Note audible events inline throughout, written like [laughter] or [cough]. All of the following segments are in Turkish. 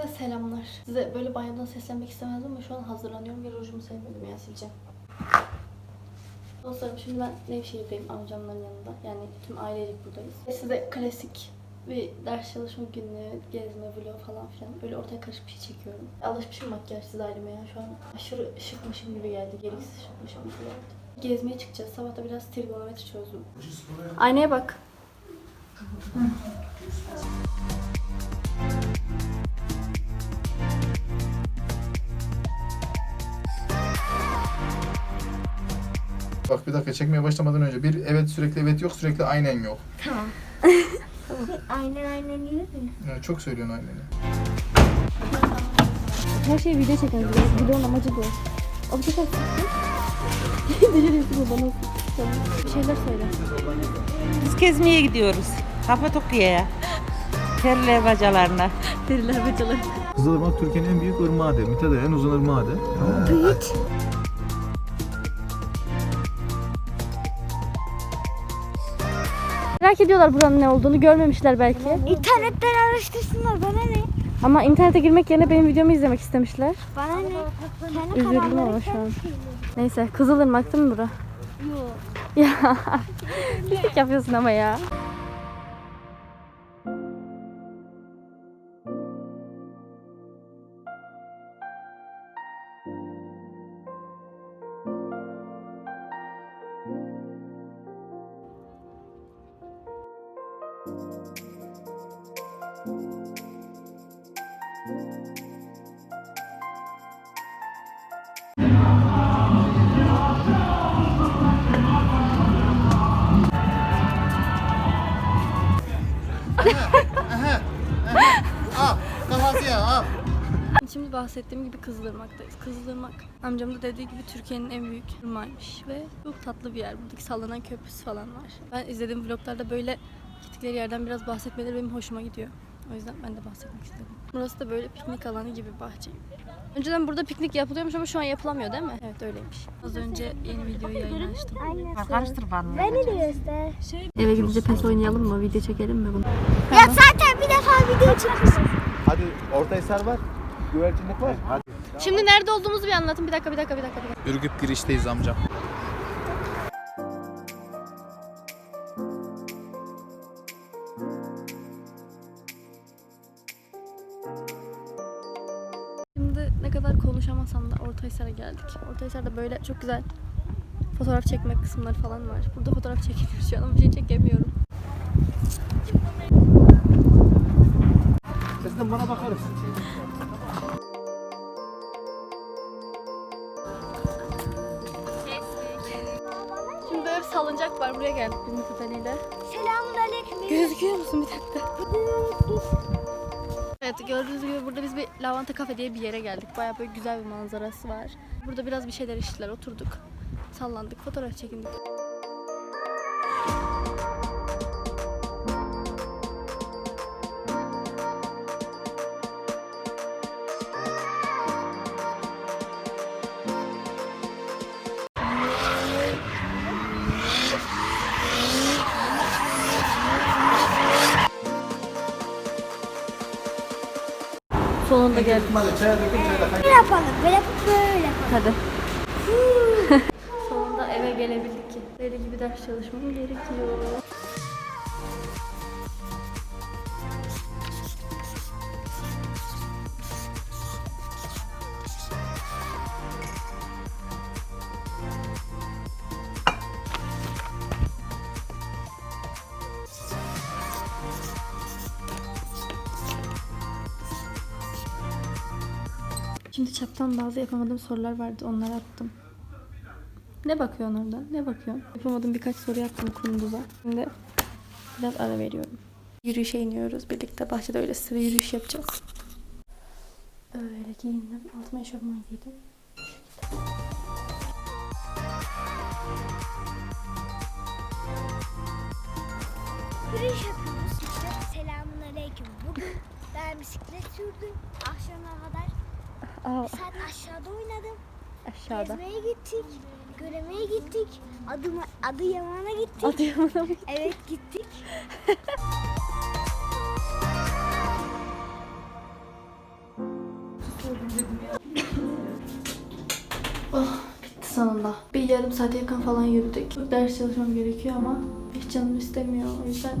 Herkese selamlar. Size böyle banyodan seslenmek istemezdim ama şu an hazırlanıyorum ve rujumu sevmedim ya sileceğim. Dostlarım şimdi ben Nevşehir'deyim amcamların yanında. Yani tüm ailecek buradayız. Ve size klasik bir ders çalışma günlüğü, gezme, vlog falan filan böyle ortaya karışık bir şey çekiyorum. Alışmışım makyajsız halime ya şu an aşırı şıkmışım gibi geldi. Gereksiz şıkmışım gibi geldi. Gezmeye çıkacağız. Sabah da biraz trigonometri çözdüm. Aynaya bak. Bak bir dakika çekmeye başlamadan önce bir evet sürekli evet yok sürekli aynen yok. Aynen aynen değil mi? Yani çok söylüyorsun aynen. Her şeyi video çeken video. Videonun amacı bu. O bir sefer Beceriyorsun bu bana. Bir şeyler söyle. Biz gezmeye gidiyoruz. Kapadokya'ya. Terle bacalarına. Deliler bacalar. Kızılırmak Türkiye'nin en büyük ırmağıdır. Mithat en uzun ırmağıdır. Merak ediyorlar buranın ne olduğunu. Görmemişler belki. İnternetten araştırsınlar bana ne? Ama internete girmek yerine benim videomu izlemek istemişler. Bana ne? Kendi Üzüldüm ama şu an. kendi şeyleri. Neyse Kızılırmak değil mi bura? Yok. [laughs] Ya pislik yapıyorsun ama ya. Şimdi bahsettiğim gibi Kızılırmak'tayız. Kızılırmak amcam da dediği gibi Türkiye'nin en büyük ırmağıymış ve çok tatlı bir yer. Buradaki sallanan köprüsü falan var. Ben izlediğim vloglarda böyle gittikleri yerden biraz bahsetmeleri benim hoşuma gidiyor. O yüzden ben de bahsetmek istedim. Burası da böyle piknik alanı gibi bahçe. Önceden burada piknik yapılıyormuş ama şu an yapılamıyor değil mi? Evet öyleymiş. Az önce yeni videoyu. Aynen. Karıştır bana. Beni de göster. Eve gidince pes oynayalım mı? Video çekelim mi bunu? Ya zaten bir defa video çekmişsin. Hadi orta eser var. Güvercinlik var. Hadi. Şimdi nerede olduğumuzu bir anlatın. Bir dakika, bir dakika, bir dakika. Bir dakika. Ürgüp girişteyiz amcam. Geldik. Ortahisar'da böyle çok güzel fotoğraf çekme kısımları falan var. Burada fotoğraf [laughs] çekemiyoruz şu an ama bir şey çekemiyorum. Sizden bana bakarız. Şimdi böyle bir salıncak var. Buraya geldik biz Mutlu ile. Selamun aleyküm. Gözüküyor musun bir dakika? Evet gördüğünüz gibi burada biz bir lavanta kafe diye bir yere geldik. Baya böyle güzel bir manzarası var. Burada biraz bir şeyler içtiler, oturduk. Sallandık, fotoğraf çekindik. Sonunda geldik. Böyle yapalım. Böyle yapıp böyle yapalım. Hadi. Sonunda eve gelebildik ki. Deli gibi ders çalışmam gerekiyor. Şimdi çaptan bazı yapamadığım sorular vardı. Onları attım. Ne bakıyorsun oradan? Ne bakıyorsun? Yapamadığım birkaç soru yaptım kunduza. Şimdi biraz ara veriyorum. Yürüyüşe iniyoruz. Birlikte bahçede öyle sıra yürüyüş yapacağız. Öyle giyindim. Altıma eşofman giydim. Yürüyüş yapıyoruz. Selamun aleyküm. Bugün ben bisiklet sürdüm. Akşama kadar Aa, Sen aşağıda oynadın. aşağıda. Gezmeye gittik. Göremeye gittik. Adıma, Adıyaman'a gittik. Adıyaman'a mı? Evet gittik. [laughs] Oh Bitti sonunda. Bir yarım saate yakın falan yürüdük. Ders çalışmam gerekiyor ama hiç canım istemiyor. O yüzden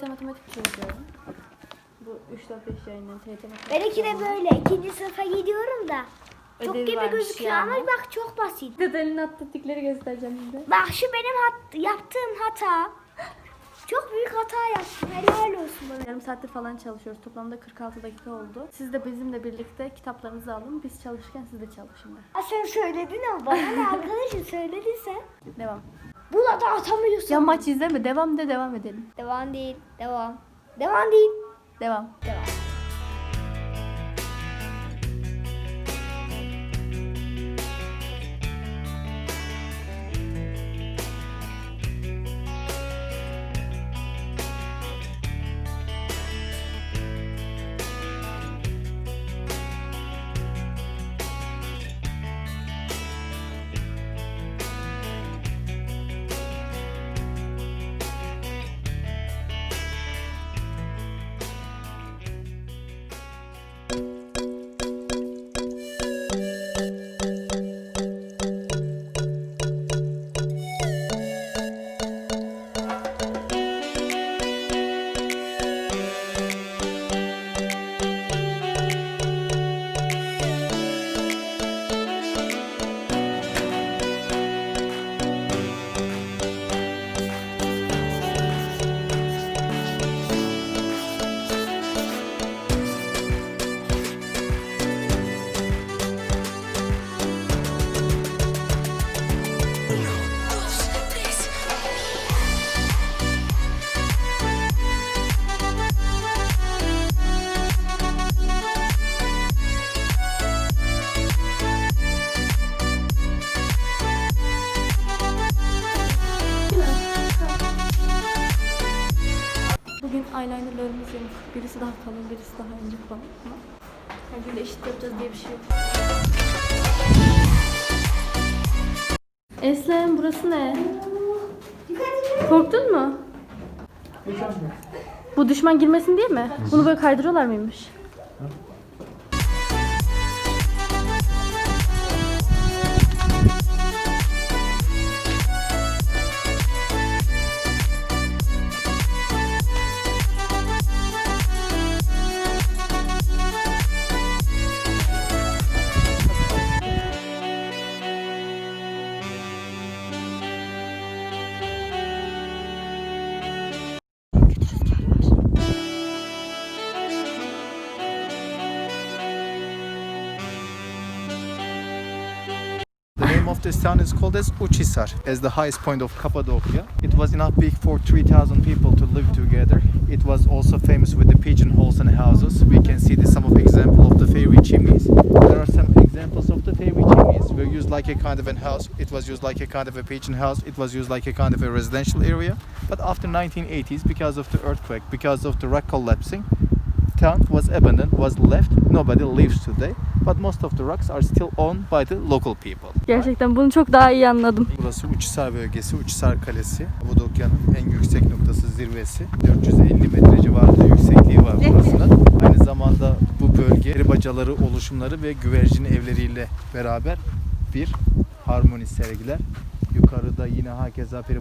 TYT matematik çözüyorum. Bu 3-4-5 yayınlayan TYT matematik. Benimki de böyle. ikinci sınıfa gidiyorum da. Çok Ödevi gibi varmış gözüküyor yani. ama bak çok basit. Dedenin attıkları göstereceğim şimdi. Bak şu benim hat- yaptığım hata. Çok büyük hata yaptım. Helal olsun bana. Yarım saattir falan çalışıyoruz. Toplamda 46 dakika oldu. Siz de bizimle birlikte kitaplarınızı alın. Biz çalışırken siz de çalışın. Ha, sen söyledin ama bana ne arkadaşım söyledin sen. Devam. Buna da atamıyorsun. Ya maç izleme. Devam de devam edelim. Devam değil. Devam. Devam değil. Devam. Devam. Daha kalın, birisi daha ince falan. Her gün eşit yapacağız diye bir şey yok. Eslem burası ne? Korktun mu? Bu düşman girmesin diye mi? Bunu böyle kaydırıyorlar mıymış? This town is called as Uchisar, as the highest point of Cappadocia. It was enough big for 3,000 people to live together. It was also famous with the pigeonholes and houses. We can see the, some of example of the fairy chimneys. There are some examples of the fairy chimneys. Were used like a kind of a house. It was used like a kind of a pigeon house. It was used like a kind of a residential area. But after 1980s, because of the earthquake, because of the rock collapsing, town was abandoned, was left. Nobody lives today. But most of the rocks are still owned by the local people. Gerçekten bunu çok daha iyi anladım. Burası Uçhisar bölgesi, Uçhisar Kalesi. Kapadokya'nın en yüksek noktası zirvesi. 450 metre civarında yüksekliği var burasının. Aynı zamanda bu bölge peri bacaları oluşumları ve güvercin evleriyle beraber bir harmoni sergiler. Yukarıda yine hakeza peri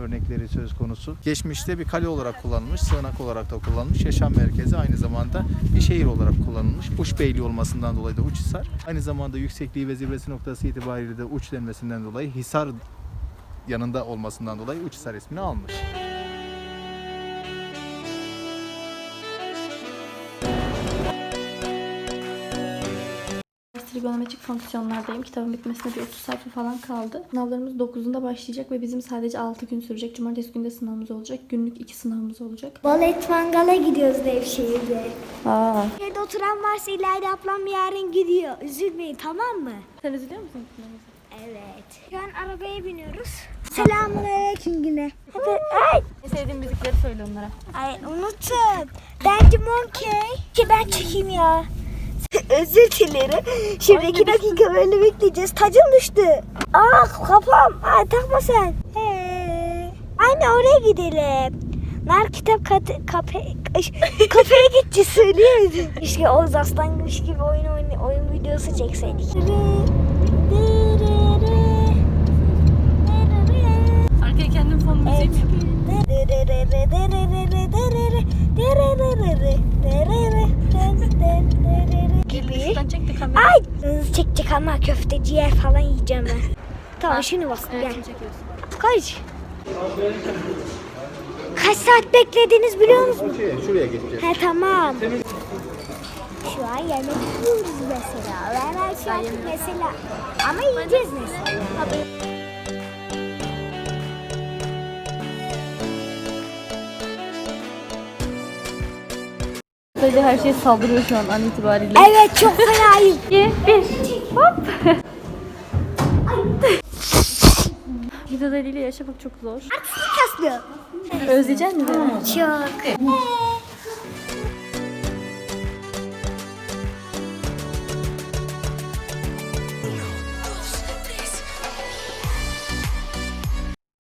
örnekleri söz konusu. Geçmişte bir kale olarak kullanılmış, sığınak olarak da kullanılmış, yaşam merkezi aynı zamanda bir şehir olarak kullanılmış. Uç Beyliği olmasından dolayı da Uçhisar. Aynı zamanda yüksekliği ve zirvesi noktası itibariyle de uç denmesinden dolayı Hisar yanında olmasından dolayı Uçhisar ismini almış. Trigonometrik fonksiyonlardayım. Kitabın bitmesine bir 30 sayfa falan kaldı. Sınavlarımız 9'unda başlayacak ve bizim sadece 6 gün sürecek. Cumartesi günde sınavımız olacak. Günlük 2 sınavımız olacak. Balet mangala gidiyoruz Nevşehir'de. Aa. Evde oturan varsa ileride ablam yarın gidiyor. Üzülmeyin tamam mı? Sen üzülüyor musun? Evet. Şu an arabaya biniyoruz. Selamünaleyküm yine. Hadi ay. En sevdiğin müzikleri söyle onlara. Ay unuttum. Bence Monkey. Ki ben çekeyim ya. Özür dilerim. Şimdi iki dakika böyle bekleyeceğiz. Tacım düştü. Ah kafam. Ay takma sen. Ee, anne oraya gidelim. Nar kitap kat, kafe, Ay, kafeye gideceğiz söylüyoruz. İşte Oğuz Aslanmış gibi oyun, oyun, oyun videosu çekseydik. Arkaya kendim fon müziği mi yapayım? Gibi. Ay çekecek ama köfte ciğer falan yiyeceğim ben. Tamam şimdi bak Evet, gel. Kaç? Kaç saat beklediniz biliyor musunuz? şuraya geçeceğiz. He tamam. Şu an yemek yiyoruz mesela. Ben her şey mesela. Ama yiyeceğiz mesela. Böyle her şey saldırıyor şu an an itibariyle. Evet çok fenayım. [laughs] 2, 1, hop. [laughs] Gıda diliyle yaşamak çok zor. Kaslı. Özleyecek misin? Çok.